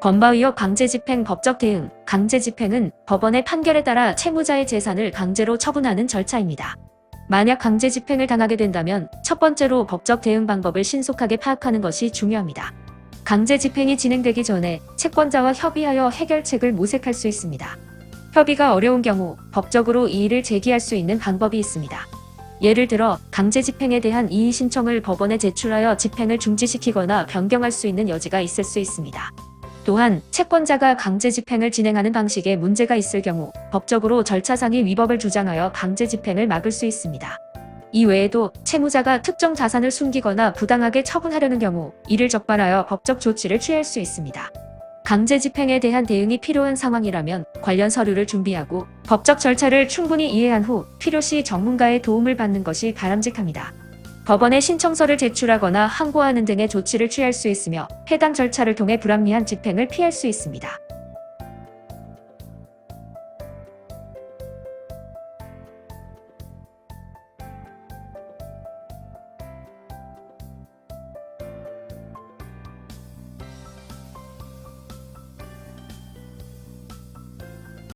건바위어 강제집행 법적 대응. 강제집행은 법원의 판결에 따라 채무자의 재산을 강제로 처분하는 절차입니다. 만약 강제집행을 당하게 된다면 첫 번째로 법적 대응 방법을 신속하게 파악하는 것이 중요합니다. 강제집행이 진행되기 전에 채권자와 협의하여 해결책을 모색할 수 있습니다. 협의가 어려운 경우 법적으로 이의를 제기할 수 있는 방법이 있습니다. 예를 들어 강제 집행에 대한 이의 신청을 법원에 제출하여 집행을 중지시키거나 변경할 수 있는 여지가 있을 수 있습니다. 또한 채권자가 강제 집행을 진행하는 방식에 문제가 있을 경우 법적으로 절차상의 위법을 주장하여 강제 집행을 막을 수 있습니다. 이 외에도 채무자가 특정 자산을 숨기거나 부당하게 처분하려는 경우 이를 적발하여 법적 조치를 취할 수 있습니다. 강제 집행에 대한 대응이 필요한 상황이라면 관련 서류를 준비하고 법적 절차를 충분히 이해한 후 필요시 전문가의 도움을 받는 것이 바람직합니다. 법원에 신청서를 제출하거나 항고하는 등의 조치를 취할 수 있으며 해당 절차를 통해 불합리한 집행을 피할 수 있습니다.